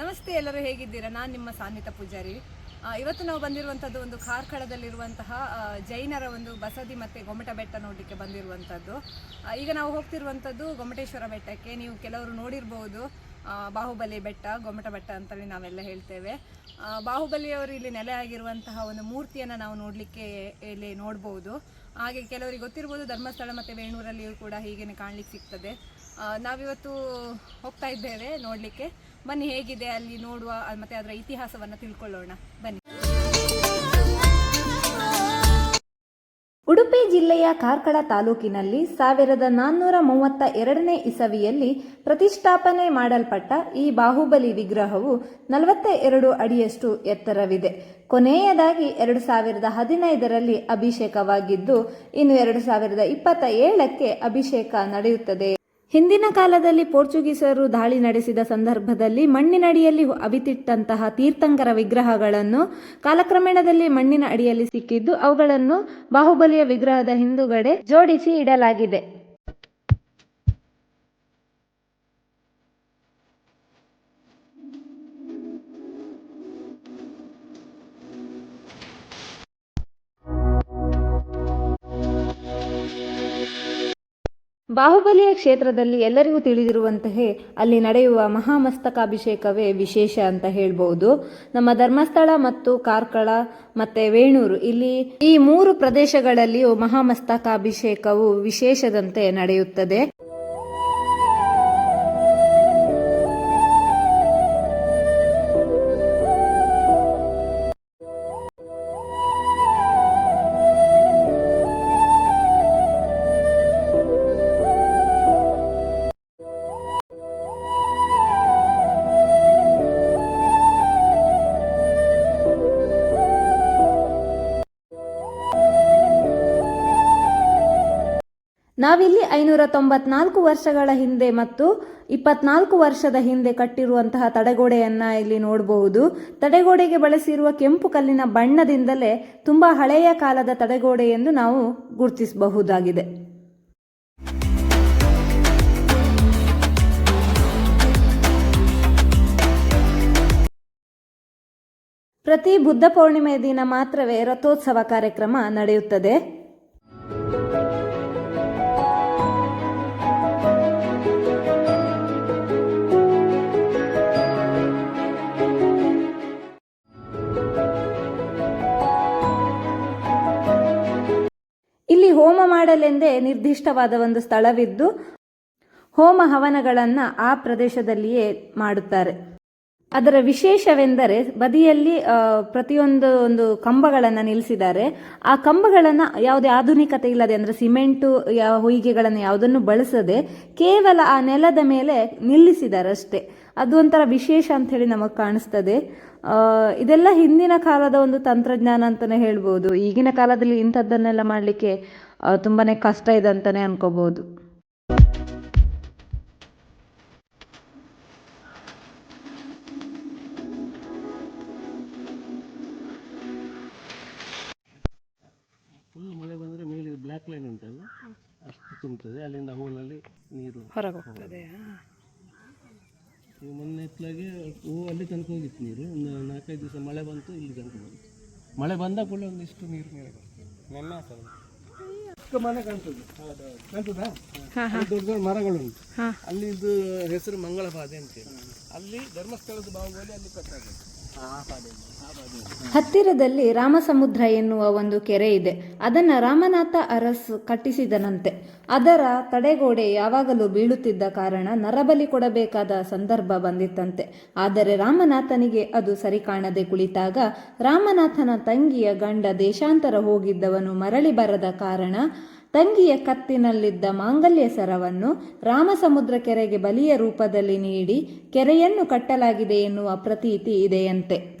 ನಮಸ್ತೆ, ಎಲ್ಲರೂ ಹೇಗಿದ್ದೀರಾ? ನಾನು ನಿಮ್ಮ ಸಾನ್ವಿತ ಪೂಜಾರಿ. ಇವತ್ತು ನಾವು ಬಂದಿರುವಂಥದ್ದು ಒಂದು ಕಾರ್ಕಳದಲ್ಲಿರುವಂತಹ ಜೈನರ ಒಂದು ಬಸದಿ ಮತ್ತು ಗೊಮ್ಮಟ ಬೆಟ್ಟ ನೋಡಲಿಕ್ಕೆ ಬಂದಿರುವಂಥದ್ದು ಈಗ ನಾವು ಹೋಗ್ತಿರುವಂಥದ್ದು ಗೊಮ್ಮಟೇಶ್ವರ ಬೆಟ್ಟಕ್ಕೆ. ನೀವು ಕೆಲವರು ನೋಡಿರ್ಬೋದು ಬಾಹುಬಲಿ ಬೆಟ್ಟ, ಗೊಮ್ಮಟ ಬೆಟ್ಟ ಅಂತಲೇ ನಾವೆಲ್ಲ ಹೇಳ್ತೇವೆ. ಬಾಹುಬಲಿಯವರು ಇಲ್ಲಿ ನೆಲೆ ಆಗಿರುವಂತಹ ಒಂದು ಮೂರ್ತಿಯನ್ನು ನಾವು ನೋಡಲಿಕ್ಕೆ ಇಲ್ಲಿ ನೋಡ್ಬೋದು. ಹಾಗೆ ಕೆಲವರಿಗೆ ಗೊತ್ತಿರ್ಬೋದು, ಧರ್ಮಸ್ಥಳ ಮತ್ತು ವೇಣೂರಲ್ಲಿಯೂ ಕೂಡ ಹೀಗೇನೆ ಕಾಣಲಿಕ್ಕೆ ಸಿಗ್ತದೆ. ನಾವಿವತ್ತು ಹೋಗ್ತಾ ಇದ್ದೇವೆ ನೋಡಲಿಕ್ಕೆ. ಬನ್ನಿ ಹೇಗಿದೆ ಅಲ್ಲಿ ನೋಡುವ, ಮತ್ತೆ ಅದರ ಇತಿಹಾಸವನ್ನು ತಿಳ್ಕೊಳ್ಳೋಣ. ಬನ್ನಿ. ಉಡುಪಿ ಜಿಲ್ಲೆಯ ಕಾರ್ಕಳ ತಾಲೂಕಿನಲ್ಲಿ ಸಾವಿರದ ನಾನ್ನೂರ ಮೂವತ್ತ ಎರಡನೇ ಇಸವಿಯಲ್ಲಿ ಪ್ರತಿಷ್ಠಾಪನೆ ಮಾಡಲ್ಪಟ್ಟ ಈ ಬಾಹುಬಲಿ ವಿಗ್ರಹವು ನಲವತ್ತ ಎರಡು ಅಡಿಯಷ್ಟು ಎತ್ತರವಿದೆ. ಕೊನೆಯದಾಗಿ ಎರಡು ಸಾವಿರದ ಹದಿನೈದರಲ್ಲಿ ಅಭಿಷೇಕವಾಗಿದ್ದು, ಇನ್ನು ಎರಡು ಸಾವಿರದ ಇಪ್ಪತ್ತ ಏಳಕ್ಕೆ ಅಭಿಷೇಕ ನಡೆಯುತ್ತದೆ. ಹಿಂದಿನ ಕಾಲದಲ್ಲಿ ಪೋರ್ಚುಗೀಸರು ದಾಳಿ ನಡೆಸಿದ ಸಂದರ್ಭದಲ್ಲಿ ಮಣ್ಣಿನಡಿಯಲ್ಲಿ ಅವಿತಿಟ್ಟಂತಹ ತೀರ್ಥಂಕರ ವಿಗ್ರಹಗಳನ್ನು ಕಾಲಕ್ರಮೇಣದಲ್ಲಿ ಮಣ್ಣಿನ ಅಡಿಯಲ್ಲಿ ಸಿಕ್ಕಿದ್ದು ಅವುಗಳನ್ನು ಬಾಹುಬಲಿಯ ವಿಗ್ರಹದ ಹಿಂದುಗಡೆ ಜೋಡಿಸಿ ಇಡಲಾಗಿದೆ. ಬಾಹುಬಲಿಯ ಕ್ಷೇತ್ರದಲ್ಲಿ ಎಲ್ಲರಿಗೂ ತಿಳಿದಿರುವಂತೆಯೇ ಅಲ್ಲಿ ನಡೆಯುವ ಮಹಾಮಸ್ತಕಾಭಿಷೇಕವೇ ವಿಶೇಷ ಅಂತ ಹೇಳ್ಬೋದು. ನಮ್ಮ ಧರ್ಮಸ್ಥಳ ಮತ್ತು ಕಾರ್ಕಳ ಮತ್ತೆ ವೇಣೂರು, ಇಲ್ಲಿ ಈ ಮೂರು ಪ್ರದೇಶಗಳಲ್ಲಿಯೂ ಮಹಾಮಸ್ತಕಾಭಿಷೇಕವು ವಿಶೇಷದಂತೆ ನಡೆಯುತ್ತದೆ. ನಾವಿಲ್ಲಿ ಐನೂರ ತೊಂಬತ್ನಾಲ್ಕು ವರ್ಷಗಳ ಹಿಂದೆ ಮತ್ತು ಇಪ್ಪತ್ನಾಲ್ಕು ವರ್ಷದ ಹಿಂದೆ ಕಟ್ಟಿರುವಂತಹ ತಡೆಗೋಡೆಯನ್ನ ಇಲ್ಲಿ ನೋಡಬಹುದು. ತಡೆಗೋಡೆಗೆ ಬಳಸಿರುವ ಕೆಂಪು ಕಲ್ಲಿನ ಬಣ್ಣದಿಂದಲೇ ತುಂಬಾ ಹಳೆಯ ಕಾಲದ ತಡೆಗೋಡೆ ಎಂದು ನಾವು ಗುರುತಿಸಬಹುದಾಗಿದೆ. ಪ್ರತಿ ಬುದ್ಧ ಪೌರ್ಣಿಮೆಯ ದಿನ ಮಾತ್ರವೇ ರಥೋತ್ಸವ ಕಾರ್ಯಕ್ರಮ ನಡೆಯುತ್ತದೆ. ಮಾಡಲೆಂದೇ ನಿರ್ದಿಷ್ಟವಾದ ಒಂದು ಸ್ಥಳವಿದ್ದು ಹೋಮ ಹವನಗಳನ್ನು ಆ ಪ್ರದೇಶದಲ್ಲಿಯೇ ಮಾಡುತ್ತಾರೆ. ಅದರ ವಿಶೇಷವೆಂದರೆ ಬದಿಯಲ್ಲಿ ಪ್ರತಿಯೊಂದು ಒಂದು ಕಂಬಗಳನ್ನು ನಿಲ್ಲಿಸಿದ್ದಾರೆ ಆ ಕಂಬಗಳನ್ನು ಯಾವುದೇ ಆಧುನಿಕತೆ ಇಲ್ಲದೆ, ಅಂದರೆ ಸಿಮೆಂಟು ಯಾವ ಹೊಯ್ಗೆಗಳನ್ನು ಯಾವುದನ್ನು ಬಳಸದೆ ಕೇವಲ ಆ ನೆಲದ ಮೇಲೆ ನಿಲ್ಲಿಸಿದ್ದಾರೆ ಅಷ್ಟೇ. ಅದು ಒಂಥರ ವಿಶೇಷ ಅಂತ ಹೇಳಿ ನಮಗೆ ಕಾಣಿಸ್ತದೆ. ಇದೆಲ್ಲ ಹಿಂದಿನ ಕಾಲದ ಒಂದು ತಂತ್ರಜ್ಞಾನ ಅಂತಲೇ ಹೇಳ್ಬೋದು. ಈಗಿನ ಕಾಲದಲ್ಲಿ ಇಂಥದ್ದನ್ನೆಲ್ಲ ಮಾಡಲಿಕ್ಕೆ ತುಂಬಾ ಕಷ್ಟ ಇದೆ ಅಂತಲೇ ಅನ್ಕೋಬಹುದು. ಫುಲ್ ಮಳೆ ಬಂದರೆ ಮೇಲೆ ಬ್ಲ್ಯಾಕ್ ಲೈನ್ ಉಂಟಲ್ಲ? ಅಷ್ಟು ತುಂಬುತ್ತದೆ ಅಲ್ಲಿಂದ ಹೂವಿನಲ್ಲಿ ನೀರು. ಹೊರಗೆ ಹೋಗ್ತದೆ ಈಗ ಮೊನ್ನೆ ಎತ್ತಲಾಗೆ ಹೂ ಅಲ್ಲಿ ತನಕ ಹೋಗಿತ್ತು ನೀರು. ಒಂದು ನಾಲ್ಕೈದು ದಿವಸ ಮಳೆ ಬಂತು ಇಲ್ಲಿ ತನಕ ಬಂತು. ಮಳೆ ಬಂದ ಕೂಡ ಒಂದಿಷ್ಟು ನೀರು ಮೇಲೆ ಬರ್ತದೆ. ನೆನ್ನೆ ಚಿಕ್ಕ ಮನೆ ಕಾಣ್ತದೆ. ಕಾಣ್ತದಾ? ಅಲ್ಲಿ ದೊಡ್ಡ ದೊಡ್ಡ ಮರಗಳುಂಟು. ಅಲ್ಲಿ ಇದು ಹೆಸರು ಮಂಗಳ ಅಂತ ಅಂತೇಳಿ. ಅಲ್ಲಿ ಧರ್ಮಸ್ಥಳದ ಭಾಗದಲ್ಲಿ ಅಲ್ಲಿ ಕಟ್ಟಾಗುತ್ತೆ ಹತ್ತಿರದಲ್ಲಿ ರಾಮಸಮುದ್ರ ಎನ್ನುವ ಒಂದು ಕೆರೆ ಇದೆ. ಅದನ್ನ ರಾಮನಾಥ ಅರಸ್ ಕಟ್ಟಿಸಿದನಂತೆ. ಅದರ ತಡೆಗೋಡೆ ಯಾವಾಗಲೂ ಬೀಳುತ್ತಿದ್ದ ಕಾರಣ ನರಬಲಿ ಕೊಡಬೇಕಾದ ಸಂದರ್ಭ ಬಂದಿತ್ತಂತೆ. ಆದರೆ ರಾಮನಾಥನಿಗೆ ಅದು ಸರಿ ಕಾಣದೆ ಕುಳಿತಾಗ ರಾಮನಾಥನ ತಂಗಿಯ ಗಂಡ ದೇಶಾಂತರ ಹೋಗಿದ್ದವನು ಮರಳಿ ಬರದ ಕಾರಣ ತಂಗಿಯ ಕತ್ತಿನಲ್ಲಿದ್ದ ಮಾಂಗಲ್ಯ ಸರವನ್ನು ರಾಮಸಮುದ್ರ ಕೆರೆಗೆ ಬಲಿಯ ರೂಪದಲ್ಲಿ ನೀಡಿ ಕೆರೆಯನ್ನು ಕಟ್ಟಲಾಗಿದೆ ಎನ್ನುವ ಪ್ರತೀತಿ ಇದೆಯಂತೆ.